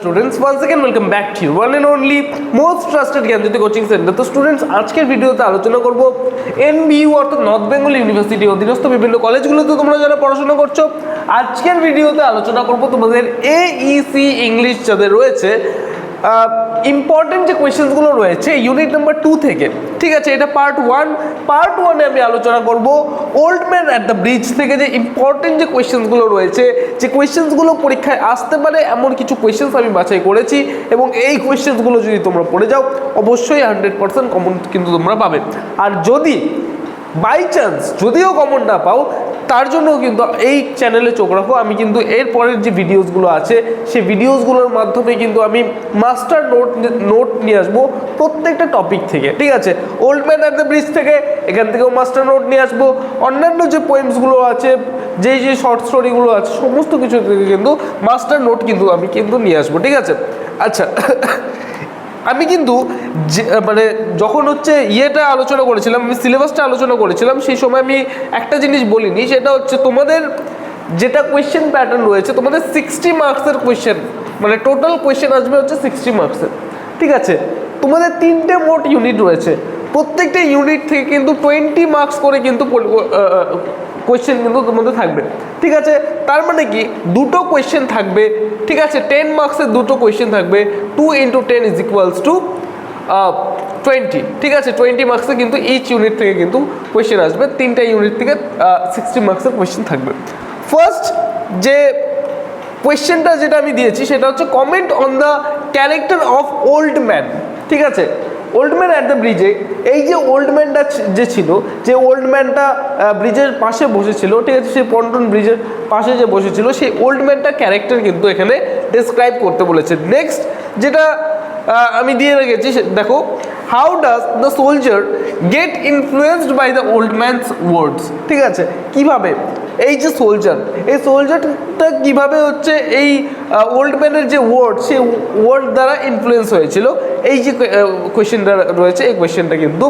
Students one second welcome back to one and only most trusted Gyanjyoti coaching centre তো students আজকের ভিডিওতে আলোচনা করব এনবিইউ অর্থাৎ নর্থ বেঙ্গল ইউনিভার্সিটি অধীনস্থ বিভিন্ন কলেজগুলোতে তোমরা যারা পড়াশোনা করছ, আজকের ভিডিওতে আলোচনা করব তোমাদের এইসি ইংলিশ যাদের রয়েছে ইম্পর্টেন্ট যে কোয়েশ্চেন্সগুলো রয়েছে ইউনিট নাম্বার টু থেকে, ঠিক আছে, এটা পার্ট ওয়ান পার্ট ওয়ানে আমি আলোচনা করব old man at the bridge থেকে যে ইম্পর্টেন্ট যে কোয়েশ্চেন্সগুলো রয়েছে, যে কোয়েশ্চেন্সগুলো পরীক্ষায় আসতে পারে, এমন কিছু কোয়েশ্চেন্স আমি বাছাই করেছি এবং এই কোয়েশ্চেন্সগুলো যদি তোমরা পড়ে যাও, অবশ্যই হান্ড্রেড পার্সেন্ট কমন কিন্তু তোমরা পাবে। আর যদি বাই চান্স যদিও কমন না পাও তার জন্যও কিন্তু এই চ্যানেলে চোখ রাখো। আমি কিন্তু এর পরের যে ভিডিওসগুলো আছে, সেই ভিডিওসগুলোর মাধ্যমে কিন্তু আমি মাস্টার নোট নোট নিয়ে আসব প্রত্যেকটা টপিক থেকে, ঠিক আছে? Old man at the bridge থেকে এখান থেকেও মাস্টার নোট নিয়ে আসব। অন্যান্য যে পোয়েমসগুলো আছে, যেই যে শর্ট স্টোরিগুলো আছে, সমস্ত কিছু থেকে কিন্তু মাস্টার নোট কিন্তু আমি কিন্তু নিয়ে আসব, ঠিক আছে? আচ্ছা আমি কিন্তু মানে যখন হচ্ছে ইয়েটা আলোচনা করেছিলাম, আমি সিলেবাসটা আলোচনা করেছিলাম, সেই সময় আমি একটা জিনিস বলিনি, সেটা হচ্ছে তোমাদের যেটা কোয়েশ্চেন প্যাটার্ন রয়েছে, তোমাদের সিক্সটি মার্কসের কোয়েশ্চেন মানে টোটাল কোয়েশ্চেন আসবে হচ্ছে সিক্সটি মার্কসের ঠিক আছে? তোমাদের তিনটে মোট ইউনিট রয়েছে। প্রত্যেকটা ইউনিট থেকে কিন্তু টোয়েন্টি মার্কস করে কিন্তু কোয়েশ্চেন কিন্তু তোমাদের থাকবে। ঠিক আছে? তার মানে কি? দুটো কোয়েশ্চেন থাকবে। ঠিক আছে? টেন মার্কসের দুটো কোয়েশ্চেন থাকবে। Two into ten is equals to twenty ঠিক আছে? টোয়েন্টি মার্কসে কিন্তু ইচ ইউনিট থেকে কিন্তু কোয়েশ্চেন আসবে। তিনটা ইউনিট থেকে সিক্সটি মার্কসের কোয়েশ্চেন থাকবে। ফার্স্ট যে কোয়েশ্চেনটা যেটা আমি দিয়েছি, সেটা হচ্ছে comment on the character of old man ঠিক আছে? ওল্ড ম্যান অ্যাট দ্য ব্রিজে এই যে ওল্ড ম্যানটা যে ছিল, যে ওল্ড ম্যানটা ব্রিজের পাশে বসেছিল, ঠিক আছে? সেই পন্টন ব্রিজের পাশে যে বসেছিল, সেই ওল্ড ম্যানটা ক্যারেক্টার কিন্তু এখানে ডিসক্রাইব করতে বলেছে। নেক্সট যেটা আমি দিয়ে রেখেছি দেখো how does the soldier get influenced by the old man's words ঠিক আছে? কীভাবে? এই যে সোলজার এই সোলজারটা কীভাবে হচ্ছে এই ওল্ড ম্যানের যে ওয়ার্ড সেই ওয়ার্ড দ্বারা ইনফ্লুয়েন্স হয়েছিল? এই যে কোয়েশ্চেনটা রয়েছে, এই কোয়েশ্চেনটা কিন্তু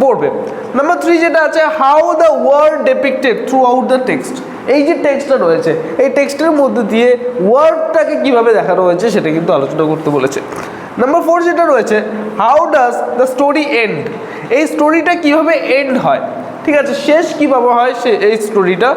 পড়বে নাম্বার থ্রি যেটা আছে how the word depicted throughout the text এই যে টেক্সটটা রয়েছে, এই টেক্সটের মধ্যে দিয়ে ওয়ার্ডটাকে কীভাবে দেখানো হয়েছে, সেটা কিন্তু আলোচনা করতে বলেছে। নাম্বার ফোর যেটা রয়েছে how does the story end এই স্টোরিটা কীভাবে এন্ড হয়? ঠিক আছে, শেষ কীভাবে হয় সে, এই স্টোরিটা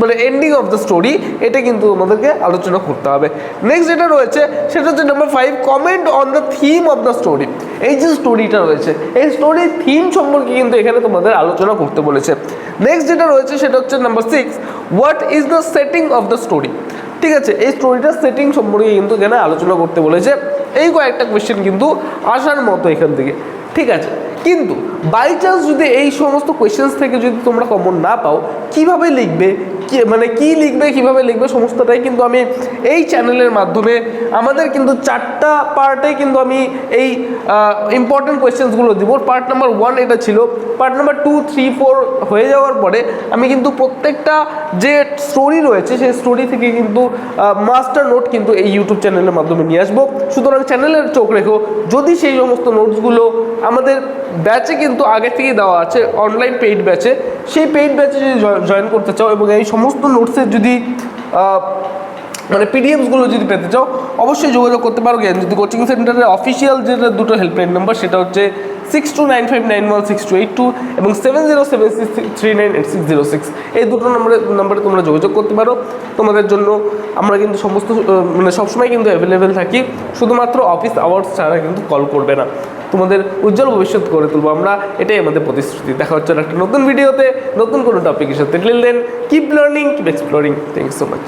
মানে এন্ডিং অফ দ্য স্টোরি এটা কিন্তু আমাদেরকে আলোচনা করতে হবে। নেক্সট যেটা রয়েছে, সেটা হচ্ছে number five comment on the theme of the story এই যে স্টোরিটা রয়েছে, এই স্টোরির থিম সম্পর্কে কিন্তু এখানে তোমাদের আলোচনা করতে বলেছে। নেক্সট যেটা রয়েছে, সেটা হচ্ছে number six what is the setting of the story ঠিক আছে, এই স্টোরিটার সেটিং সম্পর্কে কিন্তু এখানে আলোচনা করতে বলেছে। এই কয়েকটা কোয়েশ্চেন কিন্তু আসার মতো এখান থেকে। ঠিক আছে, কিন্তু বাই চান্স যদি এই সমস্ত কোয়েশ্চেন্স থেকে যদি তোমরা কমন না পাও কীভাবে লিখবে? কি মানে কি লিখবে, কীভাবে লিখবে, সমস্তটাই কিন্তু আমি এই চ্যানেলের মাধ্যমে, আমাদের কিন্তু চারটা পার্টে কিন্তু আমি এই ইম্পর্টেন্ট কোয়েশ্চেন্সগুলো দিব। পার্ট নাম্বার ওয়ান এটা ছিল part number two three four হয়ে যাওয়ার পরে আমি কিন্তু প্রত্যেকটা যে স্টোরি রয়েছে, সেই স্টোরি থেকে কিন্তু মাস্টার নোট কিন্তু এই ইউটিউব চ্যানেলের মাধ্যমে নিয়ে আসব। সুতরাং চ্যানেলের চোখ রেখো। যদি সেই সমস্ত নোটসগুলো আমাদের ব্যাচে কিন্তু আগে থেকেই দেওয়া আছে অনলাইন পেইড ব্যাচে সেই পেইড ব্যাচে যদি জয়েন করতে চাও এবং এই সমস্ত নোটসের যদি মানে পিডিএফসগুলো যদি পেতে চাও, অবশ্যই যোগাযোগ করতে পারো। যদি কোচিং সেন্টারের অফিসিয়াল যেটা দুটো হেল্পলাইন নাম্বার সেটা হচ্ছে six two nine five nine one six two eight two এবং seven zero seven six three nine eight six zero six এই দুটো নম্বরে নাম্বারে তোমরা যোগাযোগ করতে পারো। তোমাদের জন্য আমরা কিন্তু সমস্ত মানে সবসময় কিন্তু অ্যাভেলেবেল থাকি। শুধুমাত্র অফিস আওয়ার্স ছাড়া কিন্তু কল করবে না। তোমাদের উজ্জ্বল ভবিষ্যৎ করে তুলবো। আমরা এটাই আমাদের প্রতিশ্রুতি। দেখা হচ্ছে একটা নতুন ভিডিওতে নতুন কোনো টপিকের সাথে। Till then keep learning keep exploring thank you so much